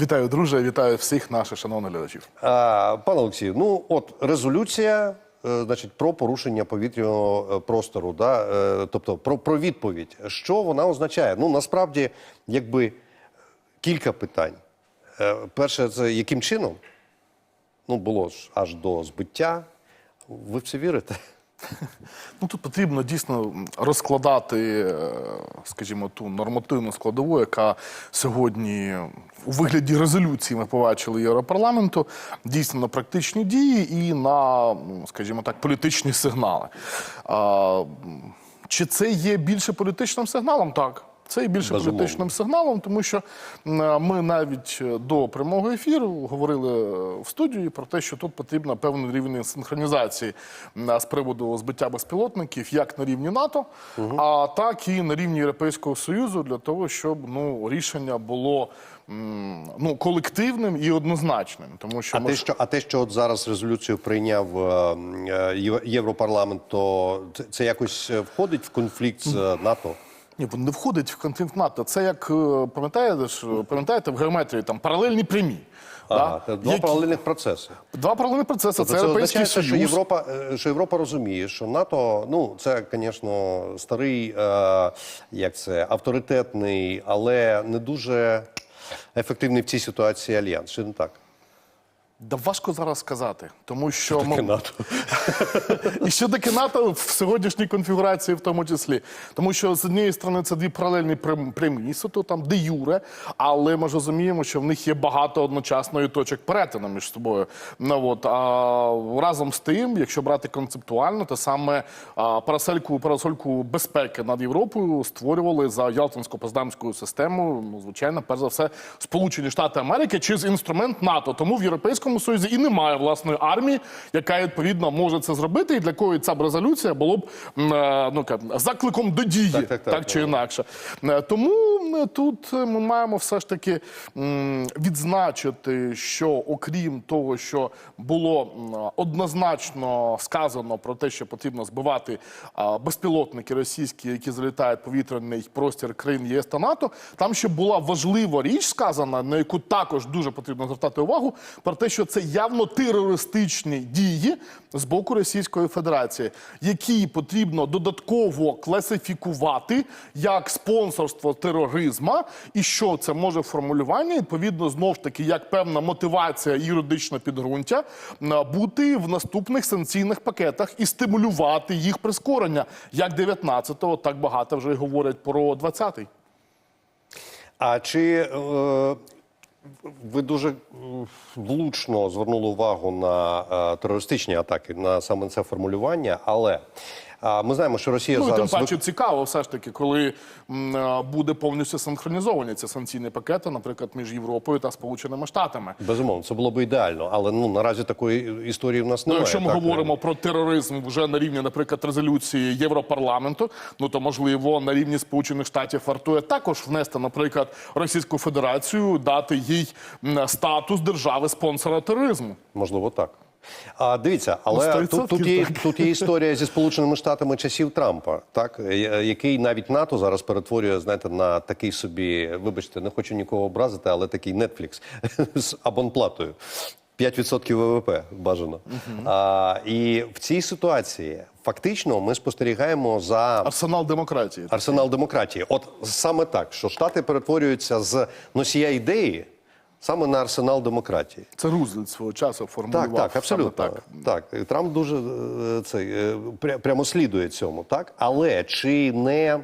Вітаю, друже, вітаю всіх наших шановних глядачів. А, пане Олексію, ну от резолюція, е, значить, про порушення повітряного е, простору, да, е, тобто про, про відповідь. Що вона означає? Ну насправді, якби кілька питань. Е, перше, це яким чином? Ну, було ж аж до збиття. Ви в це вірите? Ну тут потрібно дійсно розкладати, е, скажімо, ту нормативну складову, яка сьогодні у вигляді резолюції ми побачили Європарламенту, дійсно на практичні дії і на, ну, скажімо так, політичні сигнали. Чи це є більше політичним сигналом? Так. Це є більше Безумовно. політичним сигналом, тому що ми навіть е, до прямого ефіру говорили е, в студії про те, що тут потрібно певний рівень синхронізації з приводу збиття безпілотників як на рівні НАТО, а так і на рівні Європейського Союзу для того, щоб ну рішення було ну колективним і однозначним, тому що А ми те, що, а те, що от зараз резолюцію прийняв е, е, Єв- Європарламент, то це, якось е, входить в конфлікт з е, НАТО? Ні, він не входить в конфлікт НАТО. Це як е, пам'ятаєте ж, пам'ятаєте в геометрії там паралельні прямі. Ага, да? два Які- паралельних процеси. Два паралельні процеси. Тобто це, це означає, Союз. що Європа, е, що Європа розуміє, що НАТО, ну це, звісно, старий, е, як це, авторитетний, але не дуже ефективний в цій ситуації альянс. Чи не так? Да важко зараз сказати, тому що Таке ну, НАТО. і що таке НАТО в сьогоднішній конфігурації, в тому числі, тому що з однієї сторони це дві паралельні прям- прямі, суто там де юре, але ми ж розуміємо, що в них є багато одночасно і точок перетину між собою. Ну от а разом з тим, якщо брати концептуально, то саме а, парасольку парасольку безпеки над Європою створювали за Ялтинсько-Поздамською системою. Ну звичайно, перш за все, Сполучені Штати Америки через інструмент НАТО. Тому в Європейському Союзі і немає власної армії, яка відповідно може це зробити, і для кої ця б резолюція було б е, ну закликом до дії, Так, так, так, чи так. інакше. Е, Тому тут е, ми маємо все ж таки відзначити, що окрім того, що було однозначно сказано про те, що потрібно збивати безпілотники російські, які залітають в повітряний простір країн ЄС та НАТО, там ще була важлива річ сказана, на яку також дуже потрібно звертати увагу, про те, що це явно терористичні дії з боку Російської Федерації, які потрібно додатково класифікувати як спонсорство тероризму, і що це може формулювання, відповідно, знов ж таки, як певна мотивація і юридичне підґрунтя бути в наступних санкційних пакетах і стимулювати їх прискорення, як 19-го, так багато вже й говорять про 20-й. А чи е, ви дуже влучно звернули увагу на е, терористичні атаки, на саме це формулювання, але е, ми знаємо, що Росія Ну і тим паче цікаво, все ж таки, коли е, буде повністю синхронізовані ці санкційні пакети, наприклад, між Європою та Сполученими Штатами. Безумовно, це було б ідеально, але ну наразі такої історії в нас Ну, немає. якщо ми так? говоримо про тероризм вже на рівні, наприклад, резолюції Європарламенту, ну то можливо на рівні Сполучених Штатів вартує також внести, наприклад, Російську Федерацію, дати їй статус держави спонсора тероризму. можливо, так. А дивіться, але Ну, тут, тут, є, тут є історія зі Сполученими Штатами часів Трампа, так який навіть НАТО зараз перетворює, знаєте, на такий собі, вибачте, не хочу нікого образити, але такий Netflix з абонплатою. 5% ВВП бажано. А, і в цій ситуації фактично ми спостерігаємо за Арсенал демократії. арсенал демократії. От саме так, що Штати перетворюються з носія ідеї саме на арсенал демократії. Це Рузвельт свого часу формулював. Так, так, абсолютно. Так. так. Трамп дуже е, цей, е, пря- прямо слідує цьому, так? Але чи не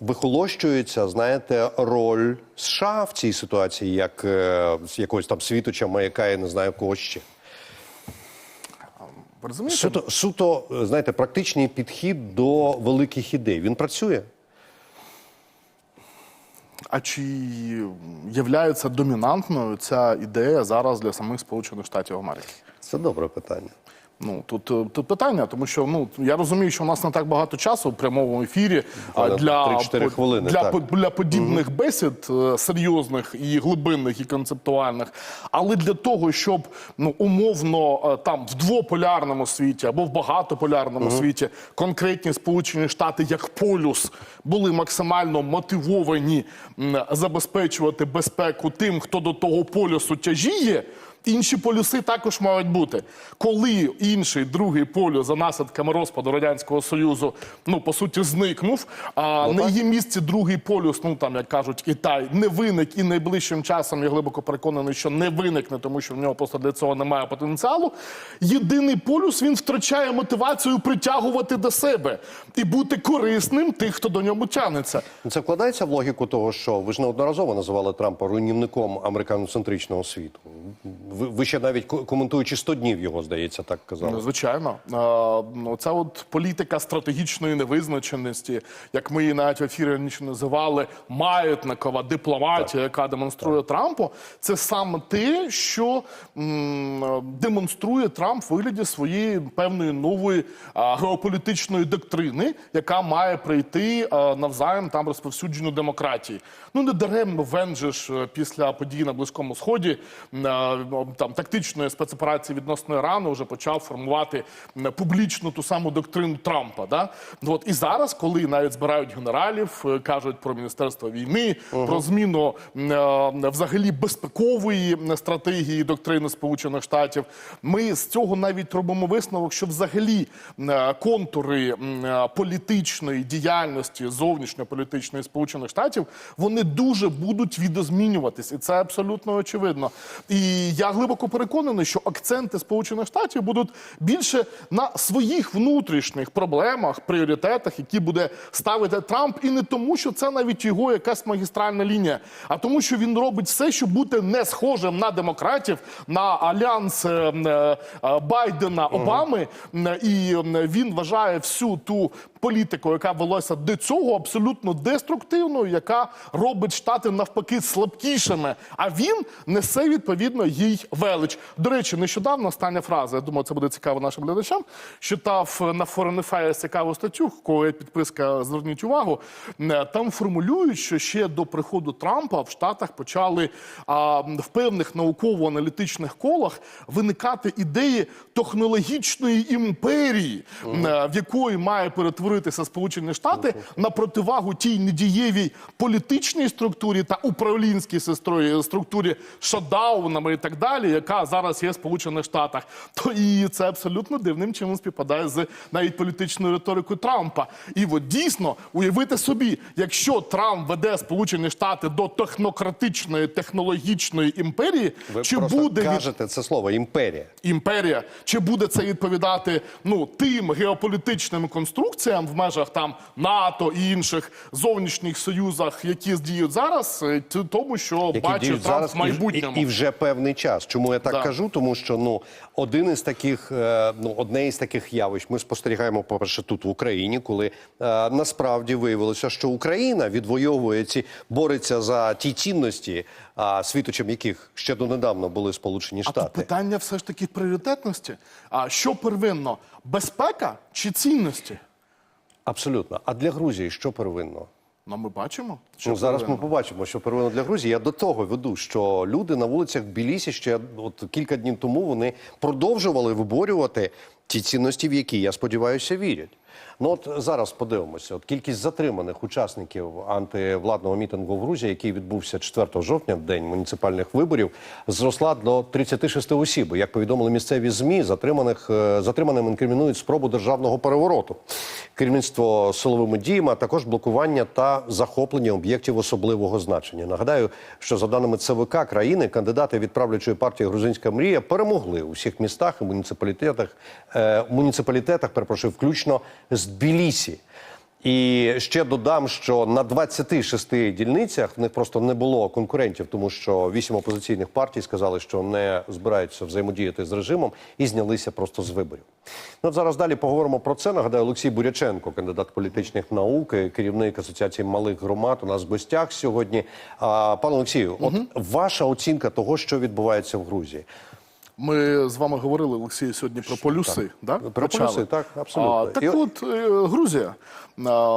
вихолощується, знаєте, роль США в цій ситуації, як е, з якогось там світоча, маяка, я не знаю кого ще? Розумієте? Суто, суто, знаєте, практичний підхід до великих ідей. Він працює? А чи являється домінантною ця ідея зараз для самих Сполучених Штатів Америки? Це добре питання. Ну тут, е, тут питання, тому що ну я розумію, що у нас не так багато часу в прямому ефірі а, Буквально для 3-4 хвилини, для, так. для подібних бесід е, серйозних і глибинних, і концептуальних. Але для того, щоб ну умовно е, там в двополярному світі або в багатополярному світі конкретні Сполучені Штати як полюс були максимально мотивовані забезпечувати безпеку тим, хто до того полюсу тяжіє. Інші полюси також мають бути. Коли інший другий полюс за наслідками розпаду радянського союзу, ну по суті, зникнув. А на її місці другий полюс, ну там як кажуть, Китай не виник і найближчим часом я глибоко переконаний, що не виникне, тому що в нього просто для цього немає потенціалу. Єдиний полюс він втрачає мотивацію притягувати до себе і бути корисним тих, хто до нього тягнеться. Це вкладається в логіку того, що ви ж неодноразово називали Трампа руйнівником американоцентричного світу. Ви, ви ще навіть коментуючи 100 днів його, здається, так казали. Ну, Звичайно, ну, ця от політика стратегічної невизначеності, як ми її навіть в ефірі раніше називали, маятникова дипломатія, яка демонструє Трампу, це саме те, що м, демонструє Трамп в вигляді своєї певної нової а, геополітичної доктрини, яка має прийти а, навзаєм там розповсюдженню демократії. Ну не даремно Вен же ж е, після подій на Близькому Сході там тактичної спецоперації відносно Ірану вже почав формувати м, публічно ту саму доктрину Трампа. Да? От і зараз, коли навіть збирають генералів, е, кажуть про міністерство війни, про зміну е, взагалі безпекової стратегії доктрини Сполучених Штатів, ми з цього навіть робимо висновок, що взагалі е, контури е, політичної діяльності зовнішньополітичної Сполучених Штатів вони дуже будуть відозмінюватись, і це абсолютно очевидно. І я глибоко переконаний, що акценти Сполучених Штатів будуть більше на своїх внутрішніх проблемах, пріоритетах, які буде ставити Трамп, і не тому, що це навіть його якась магістральна лінія, а тому, що він робить все, щоб бути не схожим на демократів, на альянс е, е, Байдена Обами, М, і він вважає всю ту політику, яка велася до цього, абсолютно деструктивною, яка робить штати навпаки слабкішими. А він несе відповідно їй велич. До речі, нещодавно остання фраза. Я думаю, це буде цікаво нашим глядачам. Читав на Foreign Affairs цікаву статтю, кого є підписка, зверніть увагу. Е, Там формулюють, що ще до приходу Трампа в Штатах почали а, в певних науково-аналітичних колах виникати ідеї технологічної імперії, е, в якої має перетворитися Сполучені Штати на противагу тій недієвій політичній структурі та управлінській структурі шатдаунами і так далі, яка зараз є в Сполучених Штатах. То і це абсолютно дивним чином співпадає з навіть політичною риторикою Трампа. І от дійсно уявити собі, якщо Трамп веде Сполучені Штати до технократичної технологічної імперії, Ви чи буде від це слово імперія. імперія, чи буде це відповідати ну тим геополітичним конструкціям в межах там НАТО і інших зовнішніх союзах, які діють зараз, е, тому що бачить Трамп зараз в майбутньому. І, і, і вже певний час. Чому я так Да. кажу? Тому що ну один із таких, е, ну одне із таких явищ ми спостерігаємо, по перше, тут в Україні, коли е, насправді виявилося, що Україна відвоює ці бореться за ті цінності, а світочем яких ще донедавна були Сполучені А тут Штати. питання все ж таки пріоритетності. А що первинно? Безпека чи цінності? Абсолютно. А для Грузії що первинно? Ну, ми бачимо. Що Ну, зараз ми побачимо, що первинно для Грузії. Я до того веду, що люди на вулицях Білісі ще от кілька днів тому вони продовжували виборювати ті цінності, в які я сподіваюся вірять. Ну от зараз подивимося. От кількість затриманих учасників антивладного мітингу в Грузії, який відбувся 4 жовтня, в день муніципальних виборів, зросла до 36 осіб. Як повідомили місцеві змі, затриманих е, затриманим інкримінують спробу державного перевороту, керівництво силовими діями, а також блокування та захоплення об'єктів особливого значення. Нагадаю, що за даними ЦВК країни, кандидати від правлячої партії Грузинська мрія перемогли у всіх містах і муніципалітетах, е, муніципалітетах, перепрошую, включно з Тбілісі. І ще додам, що на 26 дільницях в них просто не було конкурентів, тому що вісім опозиційних партій сказали, що не збираються взаємодіяти з режимом і знялися просто з виборів. Ну, от зараз далі поговоримо про це. Нагадаю, Олексій Буряченко, кандидат політичних наук, керівник асоціації малих громад. У нас в гостях сьогодні. А, пане Олексію, от ваша оцінка того, що відбувається в Грузії. Ми з вами говорили, Олексій, сьогодні про полюси. Да? Про Почали. полюси, так, абсолютно. А, так І- от е, Грузія,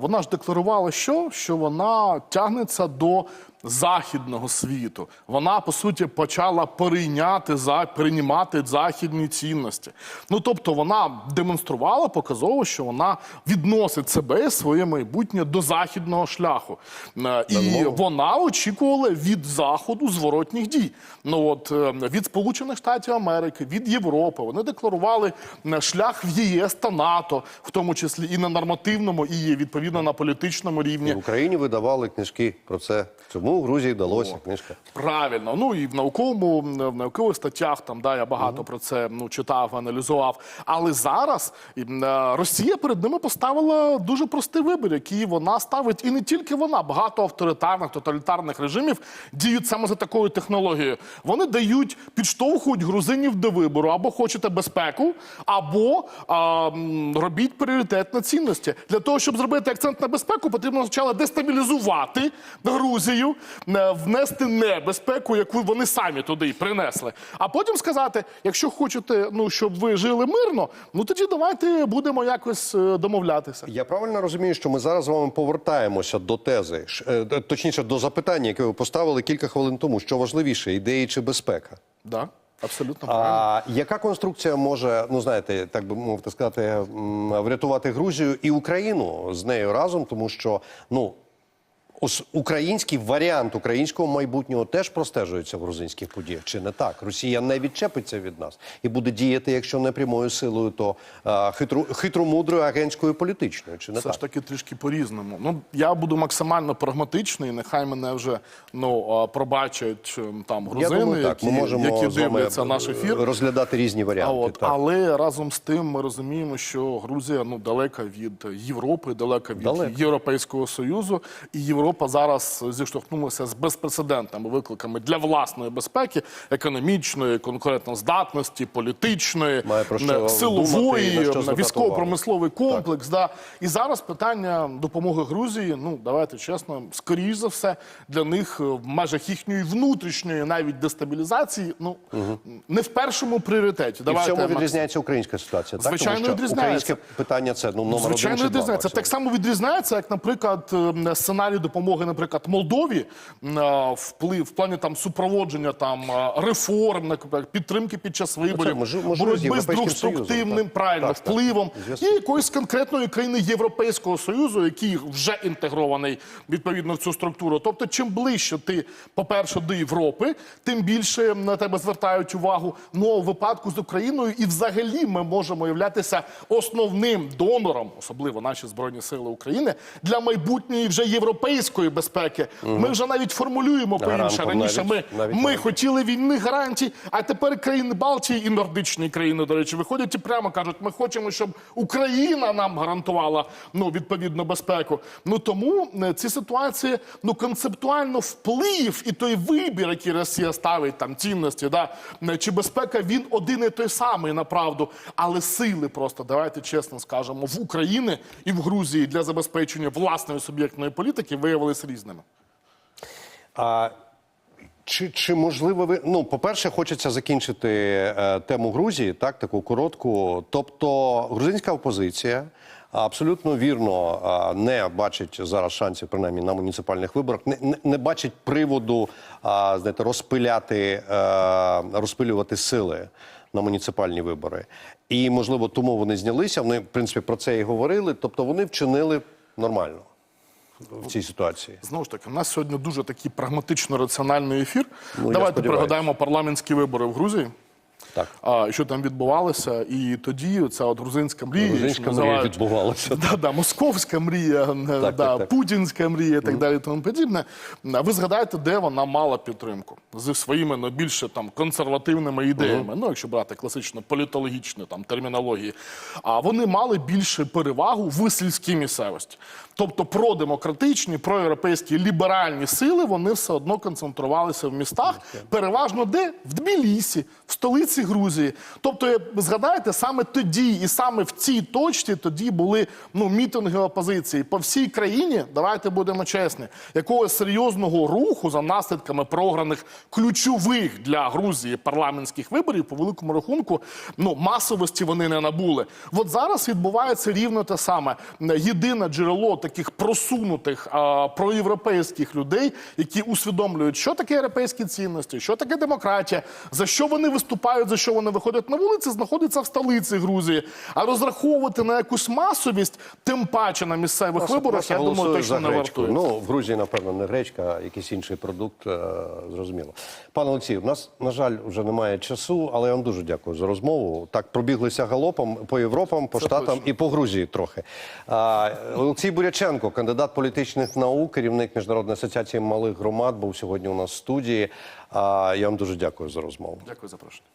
вона ж декларувала, що? що вона тягнеться до західного світу. Вона, по суті, почала перейняти, за, переймати західні цінності. Ну, тобто вона демонструвала показово, що вона відносить себе і своє майбутнє до західного шляху. Е, І вона очікувала від Заходу зворотніх дій. Ну от е, від Сполучених Штатів Америки, від Європи. Вони декларували е, шлях в ЄС та НАТО, в тому числі і на нормативному, і відповідно на політичному рівні. В Україні видавали книжки про це. Цьому Грузії вдалося книжка. Правильно, ну і в науковому в наукових статтях там да я багато про це ну читав, аналізував. Але зараз е, Росія перед ними поставила дуже простий вибір, який вона ставить, і не тільки вона, багато авторитарних тоталітарних режимів діють саме за такою технологією. Вони дають, підштовхують грузинів до вибору або хочете безпеку, або а, робіть пріоритет на цінності. Для того щоб зробити акцент на безпеку, потрібно спочатку дестабілізувати Грузію, е, внести небезпеку, яку вони самі туди принесли. А потім сказати: якщо хочете, ну щоб ви жили мирно, ну тоді давайте будемо якось е, домовлятися. Я правильно розумію, що ми зараз з вами повертаємося до тези, е, точніше до запитання, яке ви поставили кілька хвилин тому. Що важливіше, ідеї чи безпека? Да, абсолютно правильно. А яка конструкція може, ну знаєте, так би мовити сказати, врятувати Грузію і Україну з нею разом, тому що ну. Ос- Український варіант українського майбутнього теж простежується в грузинських подіях. Чи не так? Росія не відчепиться від нас і буде діяти, якщо не прямою силою, то а, хитру, хитромудрою агентською політичною. Чи не Все так? ж таки трішки по-різному. Ну я буду максимально прагматичний. Нехай мене вже ну пробачать ем, там грузини, думаю, так. які, Ми можемо які дивляться наш ефір. розглядати різні А варіанти. от, так. але разом з тим ми розуміємо, що Грузія ну далека від Європи, далека від Далека. Європейського союзу, і Європа зараз зіштовхнулася з безпрецедентними викликами для власної безпеки, економічної, конкурентоздатності, політичної, думати, силової, військово-промисловий комплекс. Да. І зараз питання допомоги Грузії. Ну давайте чесно, скоріш за все, для них е, в межах їхньої внутрішньої навіть дестабілізації, ну не в першому пріоритеті. І в цьому відрізняється українська ситуація. так? Звичайно, Тому що відрізняється. Українське питання це ну номер Звичайно, один чи два відрізняється. максимум. Так само відрізняється, як, наприклад, е, сценарій допомоги, наприклад, Молдові вплив в плані там супроводження там реформ, наприклад, підтримки під час виборів, можливо, з боротьби з Союзом, деструктивним так. правильно Так, так. впливом і якоїсь конкретної країни Європейського союзу, який вже інтегрований відповідно в цю структуру. Тобто, чим ближче ти, по-перше, до Європи, тим більше на тебе звертають увагу. Ну а у випадку з Україною, і взагалі ми можемо являтися основним донором, особливо наші збройні сили України, для майбутньої вже європейської безпеки. Ми вже навіть формулюємо по інше. Раніше ми, ми хотіли війни гарантій, а тепер країни Балтії і нордичні країни, до речі, виходять і прямо кажуть, ми хочемо, щоб Україна нам гарантувала ну відповідну безпеку. Ну тому е, ці ситуації ну концептуально вплив і той вибір, який Росія ставить там цінності, да е, чи безпека він один і той самий направду, але сили просто давайте чесно скажемо в Україні і в Грузії для забезпечення власної суб'єктної політики виявилися різними. А чи, чи можливо ви ну, по-перше, хочеться закінчити е, тему Грузії, так таку коротку. Тобто, грузинська опозиція абсолютно вірно е, не бачить зараз шансів, принаймні на муніципальних виборах, не, не, не бачить приводу е, знаєте, розпиляти, е, розпилювати сили на муніципальні вибори. І можливо, тому вони знялися. Вони в принципі про це і говорили. Тобто, вони вчинили нормально в цій ситуації. Знову ж таки, у нас сьогодні дуже такий прагматично раціональний ефір. Ну, Давайте пригадаємо парламентські вибори в Грузії. Так. А, що там відбувалося, і тоді ця от грузинська мрія, Грузинська мрія називають- відбувалася. Да, да, московська мрія, е, да, так, так. путінська мрія і так далі. і Тому подібне. А Ви згадаєте, де вона мала підтримку зі своїми ну, більше там консервативними ідеями. Ну, якщо брати класично політологічну там термінології. А вони мали більше перевагу в сільській місцевості. Тобто продемократичні, проєвропейські ліберальні сили вони все одно концентрувалися в містах. Переважно де? В Тбілісі, в столиці столиці Грузії. Тобто, е, згадайте, саме тоді і саме в цій точці тоді були ну мітинги опозиції по всій країні. Давайте будемо чесні, якогось серйозного руху за наслідками програних ключових для Грузії парламентських виборів по великому рахунку. Ну масовості вони не набули. От зараз відбувається рівно те саме. Єдине джерело таких просунутих а, проєвропейських людей, які усвідомлюють, що таке європейські цінності, що таке демократія, за що вони виступають, за що вони виходять на вулиці, знаходиться в столиці Грузії. А розраховувати на якусь масовість, тим паче на місцевих виборах, я думаю, точно не вартує. Ну, в Грузії, напевно, не гречка, а якийсь інший продукт, е, зрозуміло. Пане Олексію, у нас, на жаль, вже немає часу, але я вам дуже дякую за розмову. Так, пробіглися галопом по Європам, по Штатам точно. і по Грузії трохи. А, Олексій Буряченко, кандидат політичних наук, керівник Міжнародної асоціації малих громад, був сьогодні у нас в студії. А, я вам дуже дякую за розмову. Дякую за запрошення.